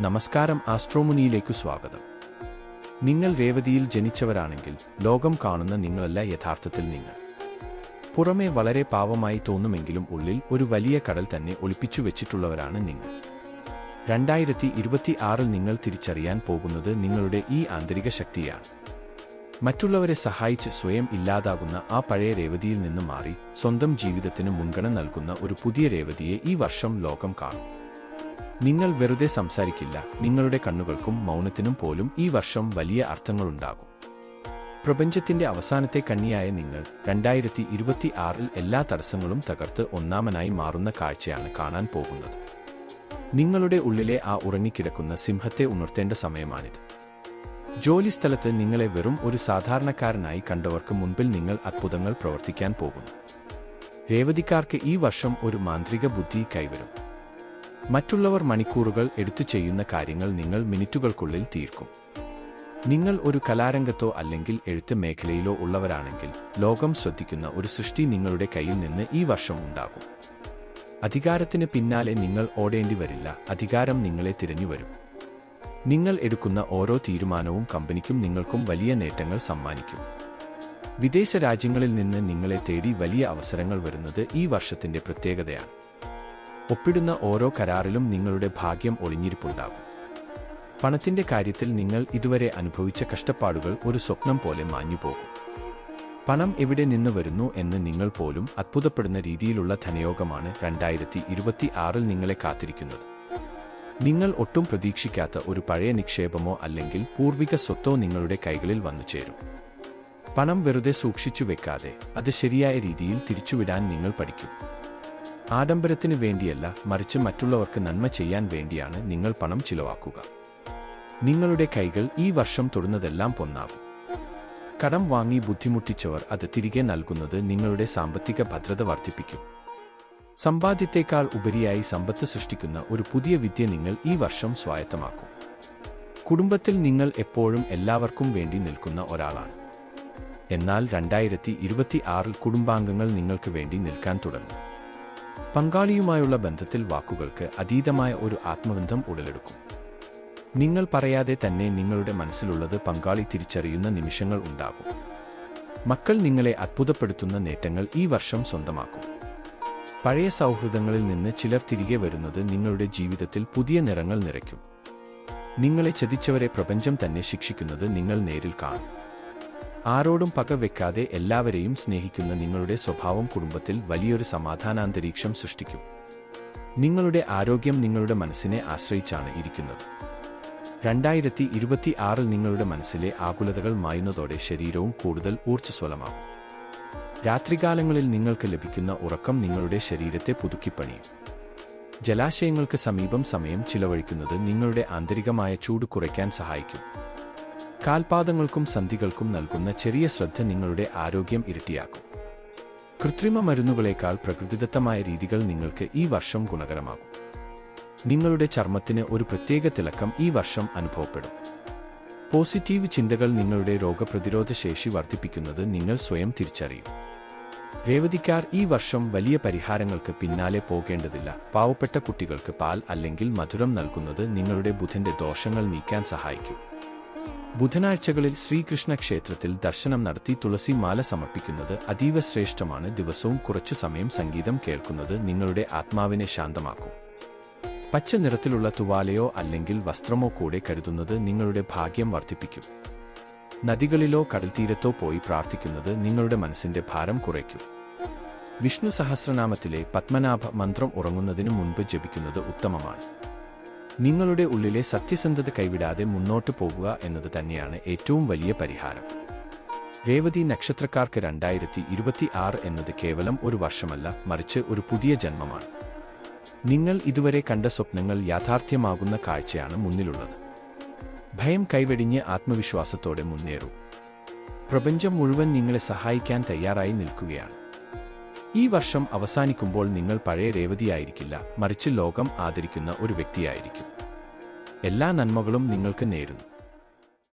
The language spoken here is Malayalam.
നമസ്കാരം ആസ്ട്രോമുനിയിലേക്ക് സ്വാഗതം. നിങ്ങൾ രേവതിയിൽ ജനിച്ചവരാണെങ്കിൽ ലോകം കാണുന്ന നിങ്ങളല്ല യഥാർത്ഥത്തിൽ നിങ്ങൾ. പുറമേ വളരെ പാവമായി തോന്നുമെങ്കിലും ഉള്ളിൽ ഒരു വലിയ കടൽ തന്നെ ഒളിപ്പിച്ചു വെച്ചിട്ടുള്ളവരാണ് നിങ്ങൾ. രണ്ടായിരത്തി ഇരുപത്തി ആറിൽ നിങ്ങൾ തിരിച്ചറിയാൻ പോകുന്നത് നിങ്ങളുടെ ഈ ആന്തരിക ശക്തിയാണ്. മറ്റുള്ളവരെ സഹായിച്ച് സ്വയം ഇല്ലാതാകുന്ന ആ പഴയ രേവതിയിൽ നിന്ന് മാറി സ്വന്തം ജീവിതത്തിന് മുൻഗണന നൽകുന്ന ഒരു പുതിയ രേവതിയെ ഈ വർഷം ലോകം കാണും. നിങ്ങൾ വെറുതെ സംസാരിക്കില്ല. നിങ്ങളുടെ കണ്ണുകൾക്കും മൗനത്തിനും പോലും ഈ വർഷം വലിയ അർത്ഥങ്ങളുണ്ടാകും. പ്രപഞ്ചത്തിന്റെ അവസാനത്തെ കണ്ണിയായ നിങ്ങൾ രണ്ടായിരത്തി ഇരുപത്തി ആറിൽ എല്ലാ തടസ്സങ്ങളും തകർത്ത് ഒന്നാമനായി മാറുന്ന കാഴ്ചയാണ് കാണാൻ പോകുന്നത്. നിങ്ങളുടെ ഉള്ളിലെ ആ ഉറങ്ങിക്കിടക്കുന്ന സിംഹത്തെ ഉണർത്തേണ്ട സമയമാണിത്. ജോലിസ്ഥലത്ത് നിങ്ങളെ വെറും ഒരു സാധാരണക്കാരനായി കണ്ടവർക്ക് മുൻപിൽ നിങ്ങൾ അത്ഭുതങ്ങൾ പ്രവർത്തിക്കാൻ പോകുന്നു. രേവതിക്കാർക്ക് ഈ വർഷം ഒരു മാന്ത്രിക ബുദ്ധി കൈവരും. മറ്റുള്ളവർ മണിക്കൂറുകൾ എടുത്തു ചെയ്യുന്ന കാര്യങ്ങൾ നിങ്ങൾ മിനിറ്റുകൾക്കുള്ളിൽ തീർക്കും. നിങ്ങൾ ഒരു കലാരംഗത്തോ അല്ലെങ്കിൽ എഴുത്ത് മേഖലയിലോ ഉള്ളവരാണെങ്കിൽ ലോകം ശ്രദ്ധിക്കുന്ന ഒരു സൃഷ്ടി നിങ്ങളുടെ കയ്യിൽ നിന്ന് ഈ വർഷം ഉണ്ടാകും. അധികാരത്തിന് പിന്നാലെ നിങ്ങൾ ഓടേണ്ടി വരില്ല അധികാരം നിങ്ങളെ തിരഞ്ഞു വരും. നിങ്ങൾ എടുക്കുന്ന ഓരോ തീരുമാനവും കമ്പനിക്കും നിങ്ങൾക്കും വലിയ നേട്ടങ്ങൾ സമ്മാനിക്കും. വിദേശ രാജ്യങ്ങളിൽ നിന്ന് നിങ്ങളെ തേടി വലിയ അവസരങ്ങൾ വരുന്നത് ഈ വർഷത്തിന്റെ പ്രത്യേകതയാണ്. ഒപ്പിടുന്ന ഓരോ കരാറിലും നിങ്ങളുടെ ഭാഗ്യം ഒളിഞ്ഞിരിപ്പുണ്ടാകും. പണത്തിന്റെ കാര്യത്തിൽ നിങ്ങൾ ഇതുവരെ അനുഭവിച്ച കഷ്ടപ്പാടുകൾ ഒരു സ്വപ്നം പോലെ മാഞ്ഞുപോകും പണം എവിടെ നിന്ന് വരുന്നു എന്ന് നിങ്ങൾ പോലും അത്ഭുതപ്പെടുന്ന രീതിയിലുള്ള ധനയോഗമാണ് രണ്ടായിരത്തി ഇരുപത്തി ആറിൽ നിങ്ങളെ കാത്തിരിക്കുന്നത്. നിങ്ങൾ ഒട്ടും പ്രതീക്ഷിക്കാത്ത ഒരു പഴയ നിക്ഷേപമോ അല്ലെങ്കിൽ പൂർവിക സ്വത്തോ നിങ്ങളുടെ കൈകളിൽ വന്നു ചേരും. പണം വെറുതെ സൂക്ഷിച്ചു വെക്കാതെ അത് ശരിയായ രീതിയിൽ തിരിച്ചുവിടാൻ നിങ്ങൾ പഠിക്കും. ആഡംബരത്തിന് വേണ്ടിയല്ല മറിച്ച് മറ്റുള്ളവർക്ക് നന്മ ചെയ്യാൻ വേണ്ടിയാണ് നിങ്ങൾ പണം ചിലവാക്കുക. നിങ്ങളുടെ കൈകൾ ഈ വർഷം തൊടുന്നതെല്ലാം പൊന്നാകും. കടം വാങ്ങി ബുദ്ധിമുട്ടിച്ചവർ അത് തിരികെ നൽകുന്നത് നിങ്ങളുടെ സാമ്പത്തിക ഭദ്രത വർദ്ധിപ്പിക്കും. സമ്പാദ്യത്തേക്കാൾ ഉപരിയായി സമ്പത്ത് സൃഷ്ടിക്കുന്ന ഒരു പുതിയ വിദ്യ നിങ്ങൾ ഈ വർഷം സ്വായത്തമാക്കും. കുടുംബത്തിൽ നിങ്ങൾ എപ്പോഴും എല്ലാവർക്കും വേണ്ടി നിൽക്കുന്ന ഒരാളാണ്. എന്നാൽ രണ്ടായിരത്തി ഇരുപത്തി ആറിൽ കുടുംബാംഗങ്ങൾ നിങ്ങൾക്ക് വേണ്ടി നിൽക്കാൻ തുടങ്ങും. പങ്കാളിയുമായുള്ള ബന്ധത്തിൽ വാക്കുകൾക്ക് അതീതമായ ഒരു ആത്മബന്ധം ഉടലെടുക്കും. നിങ്ങൾ പറയാതെ തന്നെ നിങ്ങളുടെ മനസ്സിലുള്ളത് പങ്കാളി തിരിച്ചറിയുന്ന നിമിഷങ്ങൾ ഉണ്ടാകും. മക്കൾ നിങ്ങളെ അത്ഭുതപ്പെടുത്തുന്ന നേട്ടങ്ങൾ ഈ വർഷം സ്വന്തമാക്കും. പഴയ സൗഹൃദങ്ങളിൽ നിന്ന് ചിലർ തിരികെ വരുന്നത് നിങ്ങളുടെ ജീവിതത്തിൽ പുതിയ നിറങ്ങൾ നിറയ്ക്കും. നിങ്ങളെ ചതിച്ചവരെ പ്രപഞ്ചം തന്നെ ശിക്ഷിക്കുന്നത് നിങ്ങൾ നേരിൽ കാണും. ആരോടും പക വെക്കാതെ എല്ലാവരെയും സ്നേഹിക്കുന്ന നിങ്ങളുടെ സ്വഭാവം കുടുംബത്തിൽ വലിയൊരു സമാധാനാന്തരീക്ഷം സൃഷ്ടിക്കും. നിങ്ങളുടെ ആരോഗ്യം നിങ്ങളുടെ മനസ്സിനെ ആശ്രയിച്ചാണ് ഇരിക്കുന്നത്. രണ്ടായിരത്തി ഇരുപത്തി ആറിൽ നിങ്ങളുടെ മനസ്സിലെ ആകുലതകൾ മായുന്നതോടെ ശരീരവും കൂടുതൽ ഊർജസ്വലമാകും. രാത്രികാലങ്ങളിൽ നിങ്ങൾക്ക് ലഭിക്കുന്ന ഉറക്കം നിങ്ങളുടെ ശരീരത്തെ പുതുക്കിപ്പണിയും. ജലാശയങ്ങൾക്ക് സമീപം സമയം ചിലവഴിക്കുന്നത് നിങ്ങളുടെ ആന്തരികമായ ചൂട് കുറയ്ക്കാൻ സഹായിക്കും. കാൽപാദങ്ങൾക്കും സന്ധികൾക്കും നൽകുന്ന ചെറിയ ശ്രദ്ധ നിങ്ങളുടെ ആരോഗ്യം ഇരട്ടിയാക്കും. കൃത്രിമ മരുന്നുകളേക്കാൾ പ്രകൃതിദത്തമായ രീതികൾ നിങ്ങൾക്ക് ഈ വർഷം ഗുണകരമാകും. നിങ്ങളുടെ ചർമ്മത്തിന് ഒരു പ്രത്യേക തിളക്കം ഈ വർഷം അനുഭവപ്പെടും. പോസിറ്റീവ് ചിന്തകൾ നിങ്ങളുടെ രോഗപ്രതിരോധ ശേഷി വർദ്ധിപ്പിക്കുന്നത് നിങ്ങൾ സ്വയം തിരിച്ചറിയും. രേവതിക്കാർ ഈ വർഷം വലിയ പരിഹാരങ്ങൾക്ക് പിന്നാലെ പോകേണ്ടതില്ല. പാവപ്പെട്ട കുട്ടികൾക്ക് പാൽ അല്ലെങ്കിൽ മധുരം നൽകുന്നത് നിങ്ങളുടെ ബുധന്റെ ദോഷങ്ങൾ നീക്കാൻ സഹായിക്കും. ബുധനാഴ്ചകളിൽ ശ്രീകൃഷ്ണ ക്ഷേത്രത്തിൽ ദർശനം നടത്തി തുളസി മാല സമർപ്പിക്കുന്നത് അതീവ ശ്രേഷ്ഠമാണ്. ദിവസവും കുറച്ചു സമയം സംഗീതം കേൾക്കുന്നത് നിങ്ങളുടെ ആത്മാവിനെ ശാന്തമാക്കും. പച്ച നിറത്തിലുള്ള തുവാലയോ അല്ലെങ്കിൽ വസ്ത്രമോ കൂടെ കരുതുന്നത് നിങ്ങളുടെ ഭാഗ്യം വർദ്ധിപ്പിക്കും. നദികളിലോ കടൽത്തീരത്തോ പോയി പ്രാർത്ഥിക്കുന്നത് നിങ്ങളുടെ മനസ്സിന്റെ ഭാരം കുറയ്ക്കും. വിഷ്ണു സഹസ്രനാമത്തിലെ പത്മനാഭ മന്ത്രം ഉറങ്ങുന്നതിനു മുൻപ് ജപിക്കുന്നത് ഉത്തമമാണ്. നിങ്ങളുടെ ഉള്ളിലെ സത്യസന്ധത കൈവിടാതെ മുന്നോട്ട് പോകുക എന്നത് തന്നെയാണ് ഏറ്റവും വലിയ പരിഹാരം. രേവതി നക്ഷത്രക്കാർക്ക് രണ്ടായിരത്തി ഇരുപത്തി ആറ് എന്നത് കേവലം ഒരു വർഷമല്ല മറിച്ച് ഒരു പുതിയ ജന്മമാണ്. നിങ്ങൾ ഇതുവരെ കണ്ട സ്വപ്നങ്ങൾ യാഥാർത്ഥ്യമാകുന്ന കാഴ്ചയാണ് മുന്നിലുള്ളത്. ഭയം കൈവെടിഞ്ഞ് ആത്മവിശ്വാസത്തോടെ മുന്നേറൂ. പ്രപഞ്ചം മുഴുവൻ നിങ്ങളെ സഹായിക്കാൻ തയ്യാറായി നിൽക്കുകയാണ്. ഈ വർഷം അവസാനിക്കുമ്പോൾ നിങ്ങൾ പഴയ രേവതിയായിരിക്കില്ല. മറിച്ച് ലോകം ആദരിക്കുന്ന ഒരു വ്യക്തിയായിരിക്കും. എല്ലാ നന്മകളും നിങ്ങൾക്ക് നേരുന്നു.